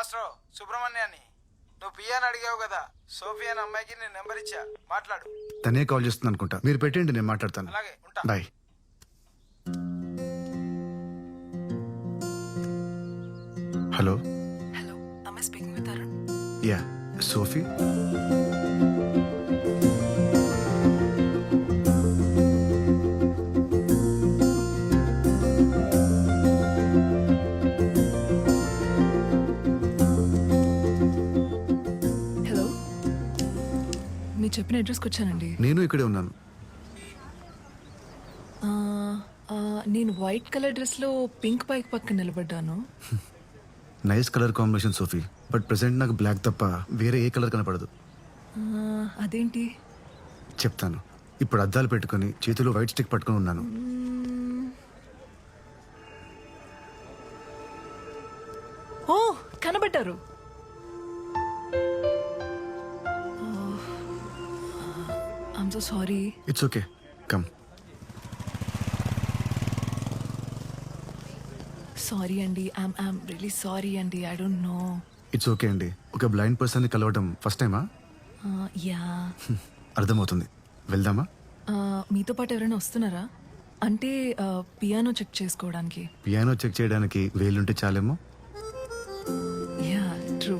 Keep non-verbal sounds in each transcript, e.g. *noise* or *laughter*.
Master సుబ్రహ్మణ్యాన్ని. నువ్వు పియాని అడిగావు కదా సోఫియా అనే అమ్మాయికి నేను నెంబర్ ఇచ్చా. మాట్లాడు. తనే కాల్ చేస్తుంది అనుకుంటా. మీరు పెట్టండి నేను మాట్లాడతాను. అలాగే ఉంటా. Bye. Hello. Hello am I speaking with Arun? Yeah Sophie. మీరు చెప్పిన అడ్రస్కి వచ్చానండి. నేను ఇక్కడే ఉన్నాను. ఆ, ఆ, నేను వైట్ కలర్ డ్రెస్లో పింక్ బైక్ పక్కన నిలబడ్డాను. *laughs* Nice colour combination Sophie. But present నాకు బ్లాక్ తప్ప వేరే ఏ కలర్ కనపడదు. ఆ, అదేంటి? చెప్తాను. ఇప్పుడు అద్దాలు పెట్టుకొని చేతిలో వైట్ స్టిక్ పట్టుకొని ఉన్నాను. ఓ కనబడ్డారు. So sorry. It's okay come sorry అండి ఐమ్ ఐమ్ రియలీ సారీ అండి I don't know it's okay అండి ఒక బ్లైండ్ పర్సన్ని కలవడం ఫస్ట్ టైమా యా అర్థమవుతుంది. వెళ్దామా? మీతో పాటు ఎవరైనా వస్తున్నారా? అంటే పియానో చెక్ చేసుకోవడానికి. పియానో చెక్ చేయడానికి వేలుంటే చాలేమో? యా ట్రూ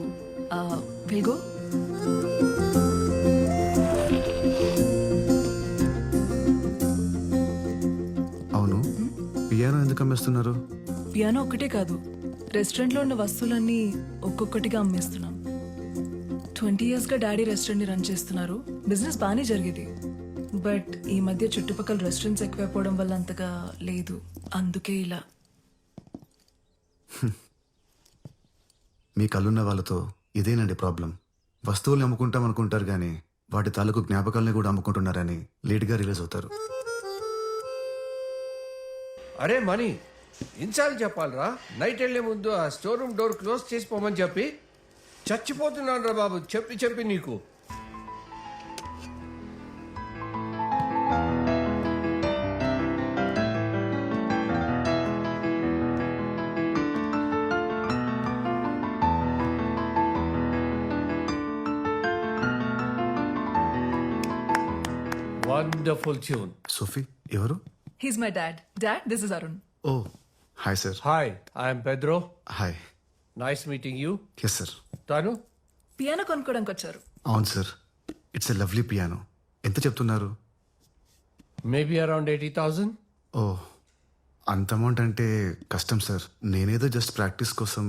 విల్ గో ఎందుకు అమ్మేస్తున్నారు? పియానో ఒక్కటే కాదు రెస్టారెంట్లో ఉన్న వస్తువులన్నీ ఒక్కొక్కటిగా అమ్మేస్తున్నాం. ట్వంటీ ఇయర్స్గా డాడీ రెస్టారెంట్ని రన్ చేస్తున్నారు. బిజినెస్ బాగానే జరిగేది. బట్ ఈ మధ్య చుట్టుపక్కల రెస్టారెంట్స్ ఎక్కువైపోవడం వల్ల అంతగా లేదు. అందుకే ఇలా. మీ కళ్ళున్న వాళ్ళతో ఇదేనండి ప్రాబ్లం వస్తువుల్ని అమ్ముకుంటాం అనుకుంటారు కానీ వాటి తాలూకు జ్ఞాపకాలని కూడా అమ్ముకుంటున్నారని లేట్గా రిలీజ్ అవుతారు. అరే మనీ ఇన్సార్లు చెప్పాలరా? నైట్ వెళ్ళే ముందు ఆ స్టోర్ రూమ్ డోర్ క్లోజ్ చేసిపోమని చెప్పి. చచ్చిపోతున్నాను రా బాబు చెప్పి చెప్పి నీకు. వండర్ఫుల్ ట్యూన్ సోఫీ ఎవరు? He's my dad dad this is Arun oh hi sir hi I'm Pedro hi nice meeting you yes sir తాను పియానో కొనుక్కోడానికి వచ్చారు. అవును sir it's a lovely piano ఎంత చెప్తున్నారు? మేబీ అరౌండ్ ఎయిటీ థౌజండ్ ఓ అంత amount అంటే కష్టం సార్ నేనేదో జస్ట్ ప్రాక్టీస్ కోసం.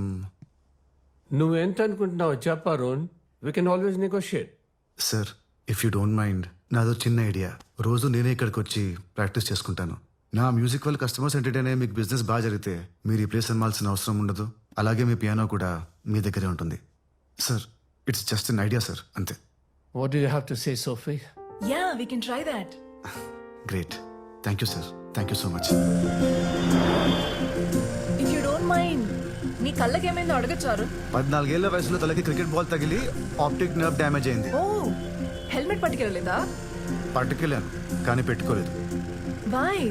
నువ్వు ఎంత అనుకుంటున్నావు చెప్పా రోన్ we can always negotiate sir if you don't mind నాదో చిన్న ఐడియా. రోజు నేనే ఇక్కడికి వచ్చి ప్రాక్టీస్ చేసుకుంటాను. నా మ్యూజిక్ వల్ల కస్టమర్స్ ఎంటర్టైన్ అయ్యే మీకు బిజినెస్ బాగా జరిగితే మీరు ఈ ప్లేస్ అమ్మాల్సిన అవసరం ఉండదు. అలాగే మీ పియానో కూడా మీ దగ్గరే ఉంటుంది. Sir it's just an idea sir. అంతే. What you have to say Sophie yeah we can try that great thank you sir thank you so much if you don't mind నీ కళ్ళకి ఏమైందో అడగచ్చు అరుణ్ పద్నాలుగేళ్ళ వయసులో తలకి క్రికెట్ బాల్ తగిలి optic nerve damage అయింది. ఓ హెల్మెట్ పట్టుకెళ్ళలేదా? పట్టుకెళ్ళాను కానీ పెట్టుకోలేదు. బాయ్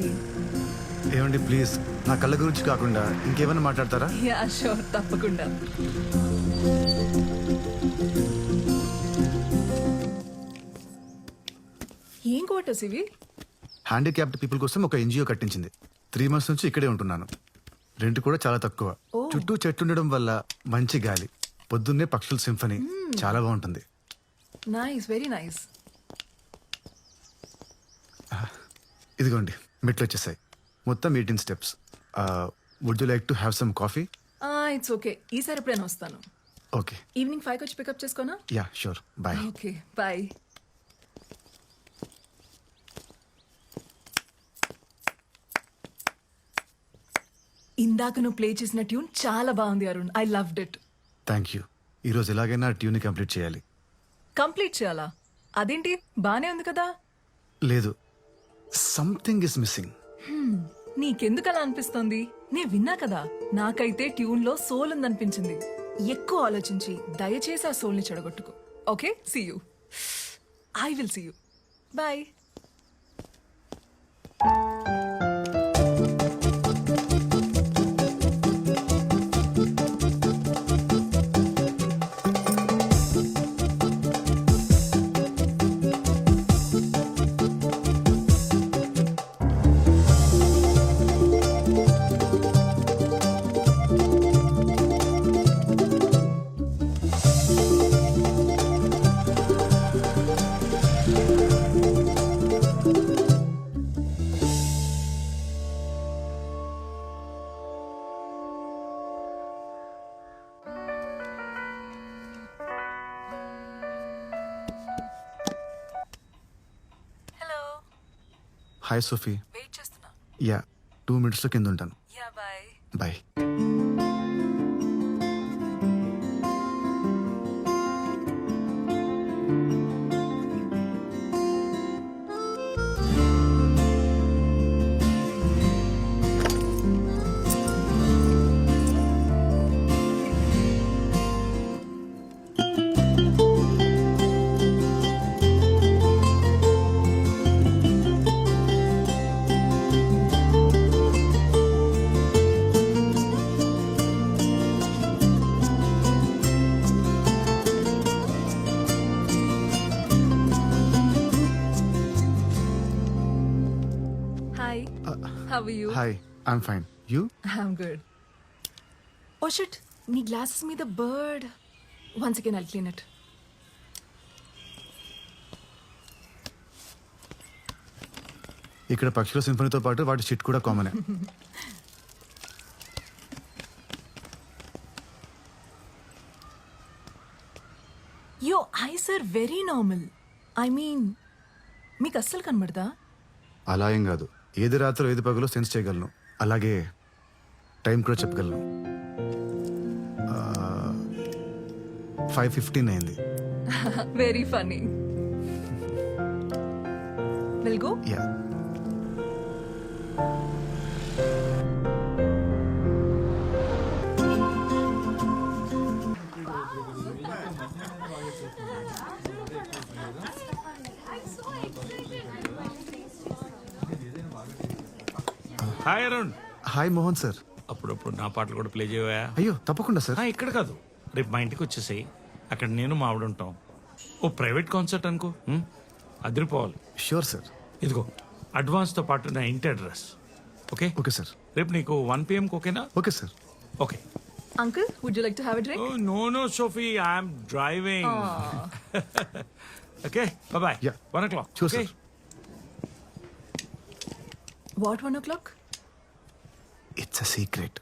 ఏమండి ప్లీజ్ నా కళ్ళ గురించి కాకుండా ఇంకేమైనా మాట్లాడతారా? యా షూర్ తప్పకుండా. ఏం క్వార్టర్స్ ఇవి? హ్యాండిక్యాప్డ్ పీపుల్ కోసం ఒక ఎన్జిఓ కట్టించింది. త్రీ మంత్స్ నుంచి ఇక్కడే ఉంటున్నాను. రెంట్ కూడా చాలా తక్కువ. చుట్టూ చెట్లు ఉండడం వల్ల మంచి గాలి పొద్దున్నే పక్షుల సింఫనీ. చాలా బాగుంటుంది. నైస్ వెరీ నైస్ ఇదిగోండి మెట్లు వచ్చేసాయి. మొత్తం eighteen steps would you like to have some coffee it's okay ఈసారి ఎప్పుడైనా వస్తాను. ఓకే ఈవినింగ్ ఫైవ్కి వచ్చి pickup చేసుకోనా? Yeah sure bye okay bye ఇందాక నువ్వు ప్లే చేసిన ట్యూన్ చాలా బాగుంది Arun. I loved it thank you ఈరోజు ఎలాగైనా ట్యూని కంప్లీట్ చేయాలి. కంప్లీట్ చేయాలా? అదేంటి? బానే ఉంది కదా? లేదు. సంథింగ్ ఇస్ మిస్సింగ్ నీకెందుకు అలా అనిపిస్తోంది? నే విన్నా కదా నాకైతే ట్యూన్లో సోల్ ఉందనిపించింది. ఎక్కువ ఆలోచించి దయచేసి ఆ సోల్ని చెడగొట్టుకో. Okay? See you I will see you bye hi Sophie. Wait చేస్తున్నా. యా టూ మినిట్స్లో కింద ఉంటాను. Yeah bye bye how you hi I'm fine you I'm good oh shit నీ గ్లాసెస్ మీద bird once again I'll clean it ఇక్కడ పక్షుల సింఫనీతో పాటు వాటి షిట్ కూడా కామనే your eyes are very normal I mean మీకు అస్సలు కనబడదా? అలా ఏం కాదు. ఏది రాత్రి ఏది పగలో సెన్స్ చేయగలను. అలాగే టైం కూడా చెప్పగలను. ఫైవ్ ఫిఫ్టీన్ అయింది. Very funny will go yeah hi Arun. Hi Mohan sir. అప్పుడప్పుడు నా పాటలు కూడా ప్లే చేయవా? అయ్యో తప్పకుండా సార్. ఆ, ఇక్కడ కాదు. రేపు మా ఇంటికి వచ్చేసాయి. అక్కడ నేను మా ఆవిడ ఉంటాం. ఓ ప్రైవేట్ కాన్సర్ట్ అనుకో. ఉం? అదిరిపోవాలి. Sure sir. ఇదిగో అడ్వాన్స్తో పాటు నా ఇంటి అడ్రస్. ఓకే? Okay sir. రేపు నీకు వన్ పిఎంకి ఓకేనా okay sir. Okay. Uncle would you like to have a drink no no Sophie I'm driving. *laughs* Okay bye Yeah. One o'clock Sure, sir. What one o'clock it's a secret.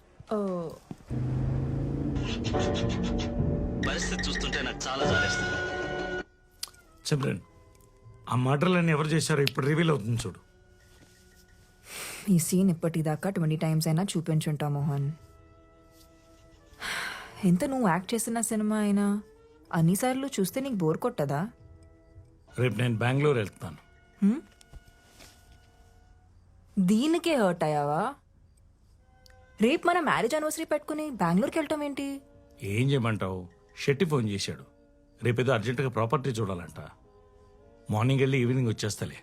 పరిస్థితి చూస్తుంటే నాకు చాలా జాలేస్తుంది. సిమ్రన్ ఆ మర్డర్లన్నీ ఎవరు చేశారో ఇప్పుడు రివీల్ అవుతుంది చూడు. ఈ సీన్ ఇప్పటిదాకా ట్వంటీ టైమ్స్ అయినా చూపించుంటా మోహన్. ఎంత నువ్వు యాక్ట్ చేసిన సినిమా అయినా అన్నిసార్లు చూస్తే నీకు బోర్ కొట్టదా? రేపు నేను బెంగళూరు వెళ్తాను. దీనికే హర్ట్ అయ్యావా? రేపు మన మ్యారేజ్ అనివర్సరీ పెట్టుకుని బెంగళూరుకి వెళ్ళటం ఏంటి? ఏం చేయమంటావు? షెట్టి ఫోన్ చేశాడు. రేపేదో అర్జెంటుగా ప్రాపర్టీ చూడాలంట. మార్నింగ్ వెళ్ళి ఈవినింగ్ వచ్చేస్తలే.